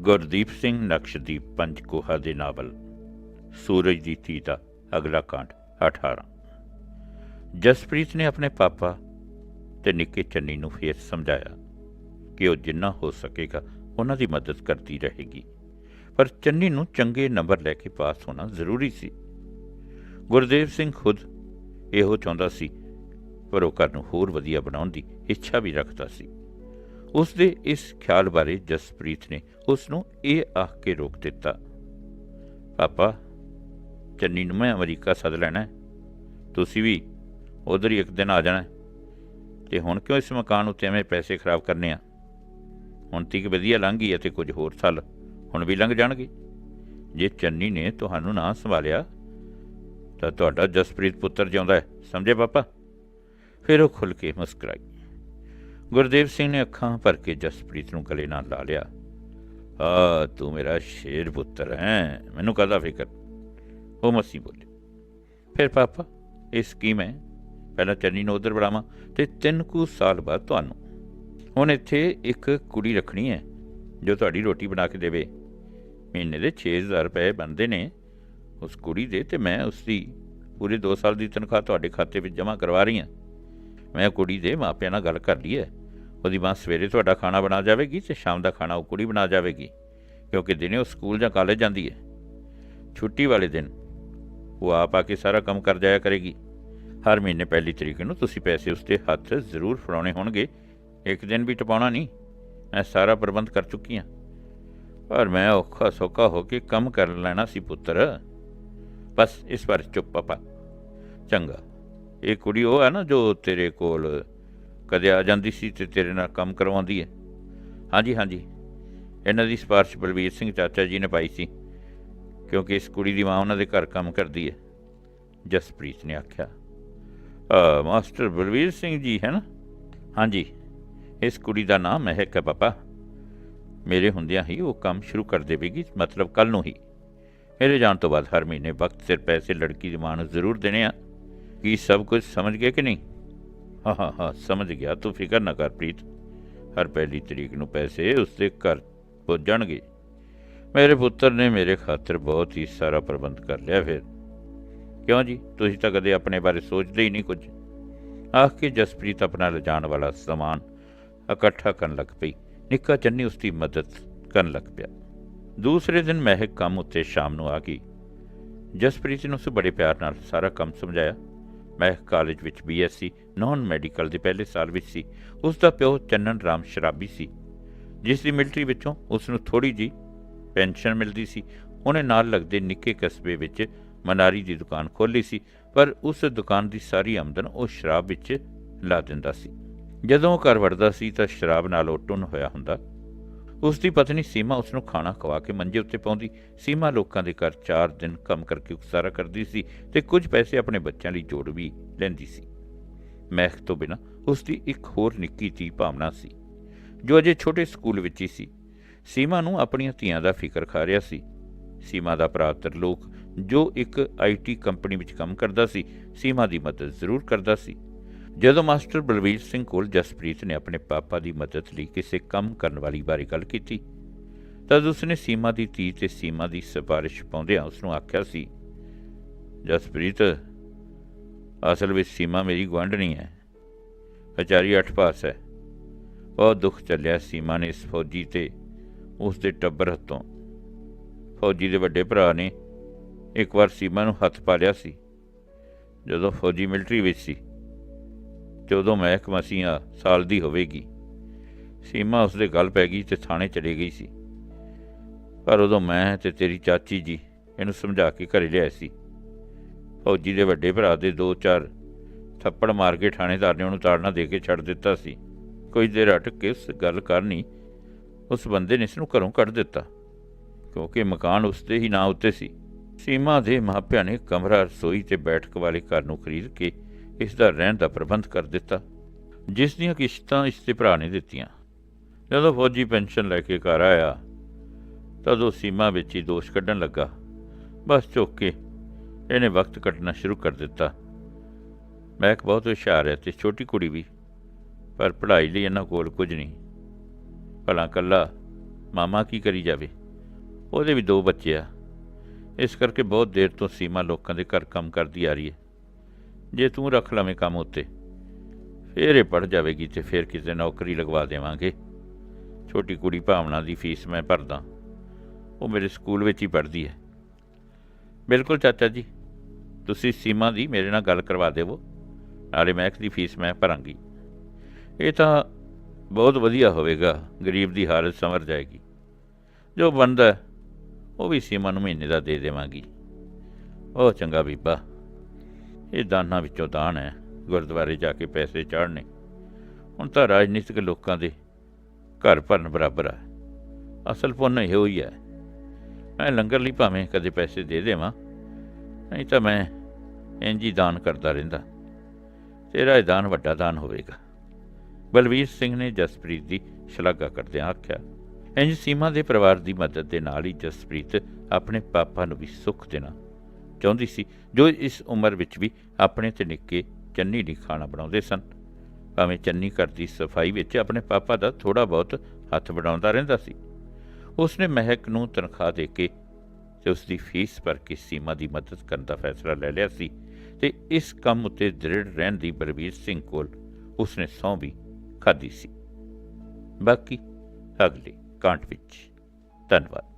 ਗੁਰਦੀਪ ਸਿੰਘ ਨਕਸ਼ਦੀਪ ਪੰਚਕੋਹਾ ਦੇ ਨਾਵਲ, ਸੂਰਜ ਦੀ ਧੀ ਦਾ ਅਗਲਾ ਕਾਂਡ 18 ਜਸਪ੍ਰੀਤ ਨੇ ਆਪਣੇ ਪਾਪਾ ਤੇ ਨਿੱਕੇ ਚੰਨੀ ਨੂੰ ਫੇਰ ਸਮਝਾਇਆ ਕਿ ਉਹ ਜਿੰਨਾ ਹੋ ਸਕੇਗਾ ਉਹਨਾਂ ਦੀ ਮਦਦ ਕਰਦੀ ਰਹੇਗੀ, ਪਰ ਚੰਨੀ ਨੂੰ ਚੰਗੇ ਨੰਬਰ ਲੈ ਕੇ ਪਾਸ ਹੋਣਾ ਜ਼ਰੂਰੀ ਸੀ। ਗੁਰਦੇਵ ਸਿੰਘ ਖੁਦ ਇਹੋ ਚਾਹੁੰਦਾ ਸੀ, ਪਰ ਉਹ ਘਰ ਨੂੰ ਹੋਰ ਵਧੀਆ ਬਣਾਉਣ ਦੀ ਇੱਛਾ ਵੀ ਰੱਖਦਾ ਸੀ। ਉਸ ਦੇ ਇਸ ਖਿਆਲ ਬਾਰੇ ਜਸਪ੍ਰੀਤ ਨੇ ਉਸ ਨੂੰ ਇਹ ਆਖ ਕੇ ਰੋਕ ਦਿੱਤਾ, ਪਾਪਾ, ਚੰਨੀ ਨੂੰ ਮੈਂ ਅਮਰੀਕਾ ਸੱਦ ਲੈਣਾ ਤੁਸੀਂ ਵੀ ਉਧਰ ਹੀ ਇੱਕ ਦਿਨ ਆ ਜਾਣਾ ਹੈ। ਤੇ ਹੁਣ ਕਿਉਂ ਇਸ ਮਕਾਨ ਉੱਤੇ ਐਵੇਂ ਪੈਸੇ ਖਰਾਬ ਕਰਨੇ ਆ? ਹੁਣ ਤੀਕ ਵਧੀਆ ਲੰਘ ਗਈ ਹੈ ਤੇ ਕੁਝ ਹੋਰ ਸਾਲ ਹੁਣ ਵੀ ਲੰਘ ਜਾਣਗੇ। ਜੇ ਚੰਨੀ ਨੇ ਤੁਹਾਨੂੰ ਨਾ ਸੰਭਾਲਿਆ, ਤਾਂ ਤੁਹਾਡਾ ਜਸਪ੍ਰੀਤ ਪੁੱਤਰ ਜਿਉਂਦਾ ਹੈ। ਸਮਝੇ ਪਾਪਾ? ਫਿਰ ਉਹ ਖੁੱਲ ਕੇ ਮੁਸਕਰਾਈ। ਗੁਰਦੇਵ ਸਿੰਘ ਨੇ ਅੱਖਾਂ ਭਰ ਕੇ ਜਸਪ੍ਰੀਤ ਨੂੰ ਗਲੇ ਨਾਲ ਲਾ ਲਿਆ। ਆ ਤੂੰ ਮੇਰਾ ਸ਼ੇਰ ਪੁੱਤਰ ਹੈ, ਮੈਨੂੰ ਕਾਹਦਾ ਫਿਕਰ? ਉਹ ਮਸੀ ਬੋਲੇ, ਫਿਰ ਪਾਪਾ ਇਹ ਸਕੀਮ ਹੈ ਪਹਿਲਾਂ ਚੰਨੀ ਨੂੰ ਉਧਰ ਬੁਲਾਵਾਂ ਤੇ ਤਿੰਨ ਕੁ ਸਾਲ ਬਾਅਦ ਤੁਹਾਨੂੰ। ਹੁਣ ਇੱਥੇ ਇੱਕ ਕੁੜੀ ਰੱਖਣੀ ਹੈ, ਜੋ ਤੁਹਾਡੀ ਰੋਟੀ ਬਣਾ ਕੇ ਦੇਵੇ। ਮਹੀਨੇ ਦੇ 6000 ਰੁਪਏ ਬਣਦੇ ਨੇ ਉਸ ਕੁੜੀ ਦੇ ਤੇ ਮੈਂ ਉਸ ਦੀ ਪੂਰੇ 2 ਸਾਲ ਦੀ ਤਨਖਾਹ ਤੁਹਾਡੇ ਖਾਤੇ ਵਿੱਚ ਜਮ੍ਹਾਂ ਕਰਵਾ ਰਹੀ ਹਾਂ। ਮੈਂ ਕੁੜੀ ਦੇ ਮਾਪਿਆਂ ਨਾਲ ਗੱਲ ਕਰ ਲਈ ਹੈ। ਉਹਦੀ ਮਾਂ ਸਵੇਰੇ ਤੁਹਾਡਾ ਖਾਣਾ ਬਣਾ ਜਾਵੇਗੀ ਤੇ ਸ਼ਾਮ ਦਾ ਖਾਣਾ ਉਹ ਕੁੜੀ ਬਣਾ ਜਾਵੇਗੀ, ਕਿਉਂਕਿ ਦਿਨੇ ਉਹ ਸਕੂਲ ਜਾਂ ਕਾਲਜ ਜਾਂਦੀ ਹੈ। ਛੁੱਟੀ ਵਾਲੇ ਦਿਨ ਉਹ ਆਪ ਆ ਕੇ ਸਾਰਾ ਕੰਮ ਕਰ ਜਾਇਆ ਕਰੇਗੀ। ਹਰ ਮਹੀਨੇ ਪਹਿਲੀ ਤਰੀਕ ਨੂੰ ਤੁਸੀਂ ਪੈਸੇ ਉਸਦੇ ਹੱਥ ਜ਼ਰੂਰ ਫੜਾਉਣੇ ਹੋਣਗੇ। ਇੱਕ ਦਿਨ ਵੀ ਟਪਾਉਣਾ ਨਹੀਂ, ਮੈਂ ਸਾਰਾ ਪ੍ਰਬੰਧ ਕਰ ਚੁੱਕੀ ਹਾਂ। ਪਰ ਮੈਂ ਔਖਾ ਸੌਖਾ ਹੋ ਕੇ ਕੰਮ ਕਰ ਲੈਣਾ ਸੀ ਪੁੱਤਰ। ਬਸ ਇਸ ਵਾਰ ਚੁੱਪ ਪਾਪਾ ਚੰਗਾ, ਇਹ ਕੁੜੀ ਉਹ ਹੈ ਨਾ ਜੋ ਤੇਰੇ ਕੋਲ ਕਦੇ ਆ ਜਾਂਦੀ ਸੀ ਤੇ ਤੇਰੇ ਨਾਲ ਕੰਮ ਕਰਵਾਉਂਦੀ ਹੈ। ਹਾਂਜੀ ਹਾਂਜੀ। ਇਹਨਾਂ ਦੀ ਸਿਫਾਰਿਸ਼ ਬਲਬੀਰ ਸਿੰਘ ਚਾਚਾ ਜੀ ਨੇ ਪਾਈ ਸੀ, ਕਿਉਂਕਿ ਇਸ ਕੁੜੀ ਦੀ ਮਾਂ ਉਹਨਾਂ ਦੇ ਘਰ ਕੰਮ ਕਰਦੀ ਹੈ। ਜਸਪ੍ਰੀਤ ਨੇ ਆਖਿਆ ਆ ਮਾਸਟਰ ਬਲਵੀਰ ਸਿੰਘ ਜੀ, ਹੈ ਨਾ? ਹਾਂਜੀ। ਇਸ ਕੁੜੀ ਦਾ ਨਾਮ ਮਹਿਕ ਹੈ ਪਾਪਾ। ਮੇਰੇ ਹੁੰਦਿਆਂ ਹੀ ਉਹ ਕੰਮ ਸ਼ੁਰੂ ਕਰ ਦੇਵੇਗੀ, ਮਤਲਬ ਕੱਲ ਨੂੰ ਹੀ। ਮੇਰੇ ਜਾਣ ਤੋਂ ਬਾਅਦ ਹਰ ਮਹੀਨੇ ਵਕਤ, ਸਿਰ, ਪੈਸੇ, ਲੜਕੀ ਦੀ ਮਾਂ ਨੂੰ ਜ਼ਰੂਰ ਦੇਣੇ ਆ। ਕੀ ਸਭ ਕੁਝ ਸਮਝ ਗਏ ਕਿ ਨਹੀਂ? ਹਾਂ ਹਾਂ ਹਾਂ, ਸਮਝ ਗਿਆ, ਤੂੰ ਫਿਕਰ ਨਾ ਕਰ ਪ੍ਰੀਤ। ਹਰ ਪਹਿਲੀ ਤਰੀਕ ਨੂੰ ਪੈਸੇ ਉਸਦੇ ਘਰ ਪਹੁੰਚ ਜਾਣਗੇ ਮੇਰੇ ਪੁੱਤਰ ਨੇ ਮੇਰੇ ਖਾਤਰ ਬਹੁਤ ਹੀ ਸਾਰਾ ਪ੍ਰਬੰਧ ਕਰ ਲਿਆ ਫਿਰ। ਕਿਉਂ ਜੀ? ਤੁਸੀਂ ਤਾਂ ਕਦੇ ਆਪਣੇ ਬਾਰੇ ਸੋਚਦੇ ਹੀ ਨਹੀਂ ਕੁਝ। ਆਖ ਕੇ ਜਸਪ੍ਰੀਤ ਆਪਣਾ ਲਿਜਾਣ ਵਾਲਾ ਸਮਾਨ ਇਕੱਠਾ ਕਰਨ ਲੱਗ ਪਈ। ਨਿੱਕਾ ਚੰਨੀ ਉਸ ਦੀ ਮਦਦ ਕਰਨ ਲੱਗ ਪਿਆ। ਦੂਸਰੇ ਦਿਨ ਮਹਿਕ ਕੰਮ ਉੱਤੇ ਸ਼ਾਮ ਨੂੰ ਆ ਗਈ। ਜਸਪ੍ਰੀਤ ਨੇ ਉਸ ਬੜੇ ਪਿਆਰ ਨਾਲ ਸਾਰਾ ਕੰਮ ਸਮਝਾਇਆ। ਮੈਂ ਕਾਲਜ ਵਿੱਚ ਬੀਐਸਸੀ ਨਾਨ ਮੈਡੀਕਲ ਦੇ ਪਹਿਲੇ ਸਾਲ ਵਿੱਚ ਸੀ। ਉਸ ਦਾ ਪਿਓ ਚੰਨਨ ਰਾਮ ਸ਼ਰਾਬੀ ਸੀ। ਜਿਸ ਦੀ ਮਿਲਟਰੀ ਵਿੱਚੋਂ ਉਸ ਨੂੰ ਥੋੜੀ ਜੀ ਪੈਨਸ਼ਨ ਮਿਲਦੀ ਸੀ। ਉਹਨੇ ਨਾਲ ਲੱਗਦੇ ਨਿੱਕੇ ਕਸਬੇ ਵਿੱਚ ਮਨਾਰੀ ਦੀ ਦੁਕਾਨ ਖੋਲ੍ਹੀ ਸੀ, ਪਰ ਉਸ ਦੁਕਾਨ ਦੀ ਸਾਰੀ ਆਮਦਨ ਉਹ ਸ਼ਰਾਬ ਵਿੱਚ ਲਾ ਦਿੰਦਾ ਸੀ। ਜਦੋਂ ਉਹ ਘਰ ਵੜਦਾ ਸੀ ਤਾਂ ਸ਼ਰਾਬ ਨਾਲ ਉਹ ਟੁੰਨ ਹੋਇਆ ਹੁੰਦਾ ਉਸ ਦੀ ਪਤਨੀ ਸੀਮਾ ਉਸ ਨੂੰ ਖਾਣਾ ਖਵਾ ਕੇ ਮੰਜੇ ਉੱਤੇ ਪਾਉਂਦੀ। ਸੀਮਾ ਲੋਕਾਂ ਦੇ ਘਰ 4 ਦਿਨ ਕੰਮ ਕਰਕੇ ਗੁਜ਼ਾਰਾ ਕਰਦੀ ਸੀ ਤੇ ਕੁਝ ਪੈਸੇ ਆਪਣੇ ਬੱਚਿਆਂ ਲਈ ਜੋੜ ਵੀ ਲੈਂਦੀ ਸੀ। ਮਹਿਕ ਤੋਂ ਬਿਨਾ ਉਸ ਦੀ ਇੱਕ ਹੋਰ ਨਿੱਕੀ ਧੀ ਭਾਵਨਾ ਸੀ, ਜੋ ਅਜੇ ਛੋਟੇ ਸਕੂਲ ਵਿੱਚ ਹੀ ਸੀ। ਸੀਮਾ ਨੂੰ ਆਪਣੀਆਂ ਧੀਆਂ ਦਾ ਫਿਕਰ ਖਾ ਰਿਹਾ ਸੀ। ਸੀਮਾ ਦਾ ਭਰਾ ਤਰਲੋਕ ਜੋ ਇੱਕ ਆਈਟੀ ਕੰਪਨੀ ਵਿੱਚ ਕੰਮ ਕਰਦਾ ਸੀ, ਸੀਮਾ ਦੀ ਮਦਦ ਜ਼ਰੂਰ ਕਰਦਾ ਸੀ। ਜਦੋਂ ਮਾਸਟਰ ਬਲਵੀਰ ਸਿੰਘ ਕੋਲ ਜਸਪ੍ਰੀਤ ਨੇ ਆਪਣੇ ਪਾਪਾ ਦੀ ਮਦਦ ਲਈ ਕਿਸੇ ਕੰਮ ਕਰਨ ਵਾਲੀ ਬਾਰੇ ਗੱਲ ਕੀਤੀ, ਤਦ ਉਸਨੇ ਸੀਮਾ ਦੀ ਧੀ ਤੇ ਸੀਮਾ ਦੀ ਸਿਫਾਰਿਸ਼ ਪਾਉਂਦਿਆਂ ਉਸ ਨੂੰ ਆਖਿਆ ਸੀ, ਜਸਪ੍ਰੀਤ, ਅਸਲ ਵਿੱਚ ਸੀਮਾ ਮੇਰੀ ਗੁਆਂਢਣੀ ਹੈ। ਵਿਚਾਰੀ ਅੱਠ ਪਾਸ ਹੈ। ਬਹੁਤ ਦੁੱਖ ਚੱਲਿਆ ਸੀਮਾ ਨੇ ਇਸ ਫੌਜੀ ਤੇ ਉਸ ਦੇ ਟੱਬਰ ਹੱਥੋਂ। ਫੌਜੀ ਦੇ ਵੱਡੇ ਭਰਾ ਨੇ ਇੱਕ ਵਾਰ ਸੀਮਾ ਨੂੰ ਹੱਥ ਪਾ ਲਿਆ ਸੀ। ਜਦੋਂ ਫੌਜੀ ਮਿਲਟਰੀ ਵਿੱਚ ਸੀ ਤੇ ਉਦੋਂ ਮੈਂ ਸਾਲ ਦੀ ਹੋਵੇਗੀ। ਸੀਮਾ ਉਸਦੇ ਗੱਲ ਪੈ ਗਈ ਤੇ ਥਾਣੇ ਚਲੀ ਗਈ ਸੀ। ਪਰ ਉਦੋਂ ਮੈਂ ਤੇ ਤੇਰੀ ਚਾਚੀ ਜੀ ਇਹਨੂੰ ਸਮਝਾ ਕੇ ਘਰੇ ਲਿਆਏ ਸੀ। ਫੌਜੀ ਦੇ ਵੱਡੇ ਭਰਾ ਦੇ ਦੋ ਚਾਰ ਥੱਪੜ ਮਾਰ ਕੇ ਥਾਣੇਦਾਰ ਨੇ ਉਹਨੂੰ ਤਾੜਨਾ ਦੇ ਕੇ ਛੱਡ ਦਿੱਤਾ ਸੀ। ਕੁਝ ਦੇਰ ਅਟਕ ਕੇ ਉਸ ਗੱਲ ਕਰਨੀ ਉਸ ਬੰਦੇ ਨੇ ਇਸ ਨੂੰ ਘਰੋਂ ਕੱਢ ਦਿੱਤਾ, ਕਿਉਂਕਿ ਮਕਾਨ ਉਸਦੇ ਹੀ ਨਾਂ ਉੱਤੇ ਸੀ। ਸੀਮਾ ਦੇ ਮਾਪਿਆਂ ਨੇ ਕਮਰਾ, ਰਸੋਈ ਤੇ ਬੈਠਕ ਵਾਲੇ ਘਰ ਨੂੰ ਖਰੀਦ ਕੇ ਇਸ ਦਾ ਰਹਿਣ ਦਾ ਪ੍ਰਬੰਧ ਕਰ ਦਿੱਤਾ। ਜਿਸ ਦੀਆਂ ਕਿਸ਼ਤਾਂ ਇਸ ਦੇ ਭਰਾ ਨੇ ਦਿੱਤੀਆਂ। ਜਦੋਂ ਫੌਜੀ ਪੈਨਸ਼ਨ ਲੈ ਕੇ ਘਰ ਆਇਆ, ਤਦੋਂ ਸੀਮਾ ਵਿੱਚ ਹੀ ਦੋਸ਼ ਕੱਢਣ ਲੱਗਾ। ਬਸ ਚੁੱਕ ਕੇ ਇਹਨੇ ਵਕਤ ਕੱਟਣਾ ਸ਼ੁਰੂ ਕਰ ਦਿੱਤਾ। ਮੈਂ ਇੱਕ ਬਹੁਤ ਹੁਸ਼ਿਆਰ ਹੈ ਤੇ ਛੋਟੀ ਕੁੜੀ ਵੀ, ਪਰ ਪੜ੍ਹਾਈ ਲਈ ਇਹਨਾਂ ਕੋਲ ਕੁਝ ਨਹੀਂ। ਭਲਾ ਕੱਲਾ ਮਾਮਾ ਕੀ ਕਰੀ ਜਾਵੇ? ਉਹਦੇ ਵੀ ਦੋ ਬੱਚੇ ਆ। ਇਸ ਕਰਕੇ ਬਹੁਤ ਦੇਰ ਤੋਂ ਸੀਮਾ ਲੋਕਾਂ ਦੇ ਘਰ ਕੰਮ ਕਰਦੀ ਆ ਰਹੀ ਹੈ। ਜੇ ਤੂੰ ਰੱਖ ਲਵੇਂ ਕੰਮ ਉੱਤੇ, ਫੇਰ ਇਹ ਪੜ ਜਾਵੇਗੀ ਤੇ ਫੇਰ ਕਿਤੇ ਨੌਕਰੀ ਲਗਵਾ ਦੇਵਾਂਗੇ। ਛੋਟੀ ਕੁੜੀ ਭਾਵਨਾ ਦੀ ਫੀਸ ਮੈਂ ਭਰਦਾ। ਉਹ ਮੇਰੇ ਸਕੂਲ ਵਿੱਚ ਹੀ ਪੜ੍ਹਦੀ ਹੈ। ਬਿਲਕੁਲ ਚਾਚਾ ਜੀ, ਤੁਸੀਂ ਸੀਮਾ ਦੀ ਮੇਰੇ ਨਾਲ ਗੱਲ ਕਰਵਾ ਦੇਵੋ, ਨਾਲੇ ਮਹਿਕ ਦੀ ਫੀਸ ਮੈਂ ਭਰਾਂਗੀ। ਇਹ ਤਾਂ ਬਹੁਤ ਵਧੀਆ ਹੋਵੇਗਾ, ਗਰੀਬ ਦੀ ਹਾਲਤ ਸਮਰ ਜਾਏਗੀ। ਜੋ ਬਣਦਾ, ਉਹ ਵੀ ਸੀਮਾ ਨੂੰ ਮਹੀਨੇ ਦਾ ਦੇ ਦੇਵਾਂਗੀ। ਉਹ ਚੰਗਾ ਬੀਬਾ। ਇਹ ਦਾਨਾਂ ਵਿੱਚੋਂ ਦਾਨ ਹੈ, ਗੁਰਦੁਆਰੇ ਜਾ ਕੇ ਪੈਸੇ ਚਾੜਨੇ ਹੁਣ ਤਾਂ ਰਾਜਨੀਤਿਕ ਲੋਕਾਂ ਦੇ ਘਰ ਭਰਨ ਬਰਾਬਰ ਹੈ ਅਸਲ ਪੁੰਨ ਇਹੋ ਹੀ ਹੈ ਮੈਂ ਲੰਗਰ ਲਈ ਭਾਵੇਂ ਕਦੇ ਪੈਸੇ ਦੇ ਦੇਵਾਂ, ਨਹੀਂ ਤਾਂ ਮੈਂ ਇੰਜ ਹੀ ਦਾਨ ਕਰਦਾ ਰਹਿੰਦਾ। ਤੇਰਾ ਇਹ ਦਾਨ ਵੱਡਾ ਦਾਨ ਹੋਵੇਗਾ। ਬਲਵੀਰ ਸਿੰਘ ਨੇ ਜਸਪ੍ਰੀਤ ਦੀ ਸ਼ਲਾਘਾ ਕਰਦਿਆਂ ਆਖਿਆ, ਇੰਜ ਸੀਮਾ ਦੇ ਪਰਿਵਾਰ ਦੀ ਮਦਦ ਦੇ ਨਾਲ ਹੀ ਜਸਪ੍ਰੀਤ ਆਪਣੇ ਪਾਪਾ ਨੂੰ ਵੀ ਸੁੱਖ ਦੇਣਾ। ਚਾਹੁੰਦੀ ਸੀ। ਜੋ ਇਸ ਉਮਰ ਵਿੱਚ ਵੀ ਆਪਣੇ ਤੇ ਨਿੱਕੇ ਚੰਨੀ ਲਈ ਖਾਣਾ ਬਣਾਉਂਦੇ ਸਨ, ਭਾਵੇਂ ਚੰਨੀ ਘਰ ਦੀ ਸਫ਼ਾਈ ਵਿੱਚ ਆਪਣੇ ਪਾਪਾ ਦਾ ਥੋੜਾ ਬਹੁਤ ਹੱਥ ਵਡਾਉਂਦਾ ਰਹਿੰਦਾ ਸੀ। ਉਸਨੇ ਮਹਿਕ ਨੂੰ ਤਨਖਾਹ ਦੇ ਕੇ ਤੇ ਉਸ ਦੀ ਫੀਸ ਭਰ ਕੇ ਸੀਮਾ ਦੀ ਮਦਦ ਕਰਨ ਦਾ ਫੈਸਲਾ ਲੈ ਲਿਆ ਸੀ ਤੇ ਇਸ ਕੰਮ ਉੱਤੇ ਦ੍ਰਿੜ ਰਹਿਣ ਦੀ ਬਲਵੀਰ ਸਿੰਘ ਕੋਲ ਉਸਨੇ ਸਹੁੰ ਵੀ ਖਾਧੀ ਸੀ। ਬਾਕੀ ਅਗਲੇ ਕਾਂਟ ਵਿੱਚ। ਧੰਨਵਾਦ।